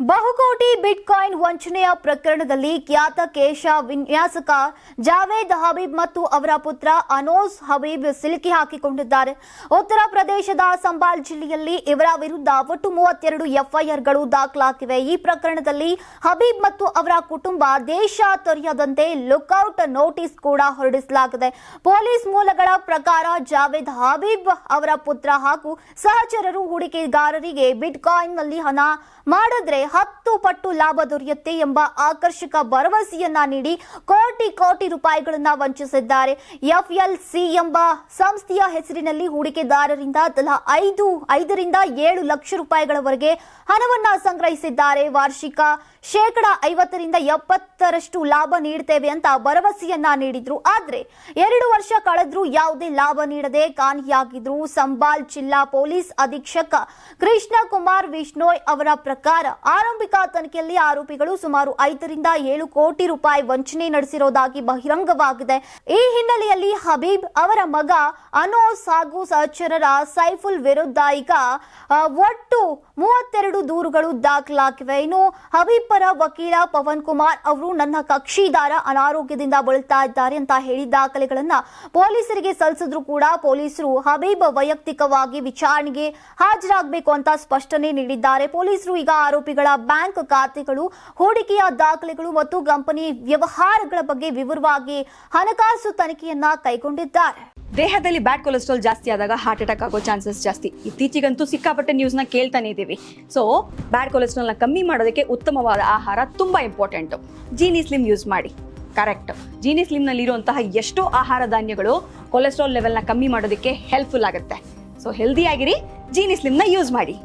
ಬಹುಕೋಟಿ ಬಿಟ್ಕಾಯಿನ್ ವಂಚನೆಯ ಪ್ರಕರಣದಲ್ಲಿ ಖ್ಯಾತ ಕೇಶ ವಿನ್ಯಾಸಕ ಜಾವೇದ್ ಹಬೀಬ್ ಮತ್ತು ಅವರ ಪುತ್ರ ಅನೋಸ್ ಹಬೀಬ್ ಸಿಲುಕಿ ಹಾಕಿಕೊಂಡಿದ್ದಾರೆ. ಉತ್ತರ ಪ್ರದೇಶದ ಸಂಬಾಲ್ ಜಿಲ್ಲೆಯಲ್ಲಿ ಇವರ ವಿರುದ್ಧ ಒಟ್ಟು ಮೂವತ್ತೆರಡು ಎಫ್ಐಆರ್ಗಳು ದಾಖಲಾಗಿವೆ. ಈ ಪ್ರಕರಣದಲ್ಲಿ ಹಬೀಬ್ ಮತ್ತು ಅವರ ಕುಟುಂಬ ದೇಶ ತೊರೆಯದಂತೆ ಲುಕ್ಔಟ್ ನೋಟಿಸ್ ಕೂಡ ಹೊರಡಿಸಲಾಗಿದೆ. ಪೊಲೀಸ್ ಮೂಲಗಳ ಪ್ರಕಾರ ಜಾವೇದ್ ಹಬೀಬ್ ಅವರ ಪುತ್ರ ಹಾಗೂ ಸಹಚರರು ಹೂಡಿಕೆಗಾರರಿಗೆ ಬಿಟ್ಕಾಯಿನ್ನಲ್ಲಿ ಹಣ ಮಾಡಿದ್ರೆ ಹತ್ತು ಪಟ್ಟು ಲಾಭ ದೊರೆಯುತ್ತೆ ಎಂಬ ಆಕರ್ಷಕ ಭರವಸೆಯನ್ನ ನೀಡಿ ಕೋಟಿ ಕೋಟಿ ರೂಪಾಯಿಗಳನ್ನ ವಂಚಿಸಿದ್ದಾರೆ. ಎಫ್ ಎಲ್ ಸಿ ಎಂಬ ಸಂಸ್ಥೆಯ ಹೆಸರಿನಲ್ಲಿ ಹೂಡಿಕೆದಾರರಿಂದ ತಲಾ ಐದು, ಐದರಿಂದ ಏಳು ಲಕ್ಷ ರೂಪಾಯಿಗಳವರೆಗೆ ಹಣವನ್ನ ಸಂಗ್ರಹಿಸಿದ್ದಾರೆ. ವಾರ್ಷಿಕ ಶೇಕಡ ಐವತ್ತರಿಂದ ಎಪ್ಪತ್ತರಷ್ಟು ಲಾಭ ನೀಡುತ್ತೇವೆ ಅಂತ ಭರವಸೆಯನ್ನ ನೀಡಿದ್ರು. ಆದ್ರೆ ಎರಡು ವರ್ಷ ಕಳೆದ್ರೂ ಯಾವುದೇ ಲಾಭ ನೀಡದೆ ಕಾಣಿಯಾಗಿದ್ರು. ಸಂಬಾಲ್ ಜಿಲ್ಲಾ ಪೊಲೀಸ್ ಅಧೀಕ್ಷಕ ಕೃಷ್ಣ ಕುಮಾರ್ ವಿಷ್ಣೋಯ್ ಅವರ ಪ್ರಕಾರ ಆರಂಭಿಕ ತನಿಖೆಯಲ್ಲಿ ಆರೋಪಿಗಳು ಸುಮಾರು ಐದರಿಂದ ಏಳು ಕೋಟಿ ರೂಪಾಯಿ ವಂಚನೆ ನಡೆಸಿರೋದಾಗಿ ಬಹಿರಂಗವಾಗಿದೆ. ಈ ಹಿನ್ನೆಲೆಯಲ್ಲಿ ಹಬೀಬ್ ಅವರ ಮಗ ಅನೋಸ್ ಹಾಗೂ ಸಹಚರರ ಸೈಫುಲ್ ವಿರುದ್ಧ ಈಗ ಒಟ್ಟು ಮೂವತ್ತೆರಡು ದೂರುಗಳು ದಾಖಲಾಗಿವೆ. ಇನ್ನು ಹಬೀಬ್ ಪರ ವಕೀಲ ಪವನ್ ಕುಮಾರ್ ಅವರು ನನ್ನ ಕಕ್ಷಿದಾರ ಅನಾರೋಗ್ಯದಿಂದ ಬಳಲ್ತಾ ಇದ್ದಾರೆ ಅಂತ ಹೇಳಿ ದಾಖಲೆಗಳನ್ನ ಪೊಲೀಸರಿಗೆ ಸಲ್ಲಿಸಿದ್ರು ಕೂಡ ಪೊಲೀಸರು ಹಬೀಬ್ ವೈಯಕ್ತಿಕವಾಗಿ ವಿಚಾರಣೆಗೆ ಹಾಜರಾಗಬೇಕು ಅಂತ ಸ್ಪಷ್ಟನೆ ನೀಡಿದ್ದಾರೆ. ಪೊಲೀಸರು ಈಗ ಆರೋಪಿಗಳ ಬ್ಯಾಂಕ್ ಖಾತೆಗಳು, ಹೂಡಿಕೆಯ ದಾಖಲೆಗಳು ಮತ್ತು ಕಂಪನಿ ವ್ಯವಹಾರಗಳ ಬಗ್ಗೆ ವಿವರವಾಗಿ ಹಣಕಾಸು ತನಿಖೆಯನ್ನ ಕೈಗೊಂಡಿದ್ದಾರೆ. ದೇಹದಲ್ಲಿ ಬ್ಯಾಡ್ ಕೊಲೆಸ್ಟ್ರಾಲ್ ಜಾಸ್ತಿ ಆದಾಗ ಹಾರ್ಟ್ ಅಟ್ಯಾಕ್ ಆಗೋ ಚಾನ್ಸಸ್ ಜಾಸ್ತಿ. ಇತ್ತೀಚೆಗಂತೂ ಸಿಕ್ಕಾಪಟ್ಟೆ ನ್ಯೂಸ್ನ ಕೇಳ್ತಾನೆ ಇದ್ದೀವಿ. ಸೊ ಬ್ಯಾಡ್ ಕೊಲೆಸ್ಟ್ರಾಲ್ನ ಕಮ್ಮಿ ಮಾಡೋದಕ್ಕೆ ಉತ್ತಮವಾದ ಆಹಾರ ತುಂಬ ಇಂಪಾರ್ಟೆಂಟು ಜೀನಿ ಸ್ಲಿಮ್ ಯೂಸ್ ಮಾಡಿ. ಕರೆಕ್ಟ್ ಜೀನಿ ಸ್ಲಿಮ್ನಲ್ಲಿರುವಂತಹ ಎಷ್ಟೋ ಆಹಾರ ಧಾನ್ಯಗಳು ಕೊಲೆಸ್ಟ್ರಾಲ್ ಲೆವೆಲ್ನ ಕಮ್ಮಿ ಮಾಡೋದಕ್ಕೆ ಹೆಲ್ಪ್ಫುಲ್ ಆಗುತ್ತೆ. ಸೊ ಹೆಲ್ದಿ ಆಗಿರಿ ಜೀನಿ ಸ್ಲಿಮ್ನ ಯೂಸ್ ಮಾಡಿ.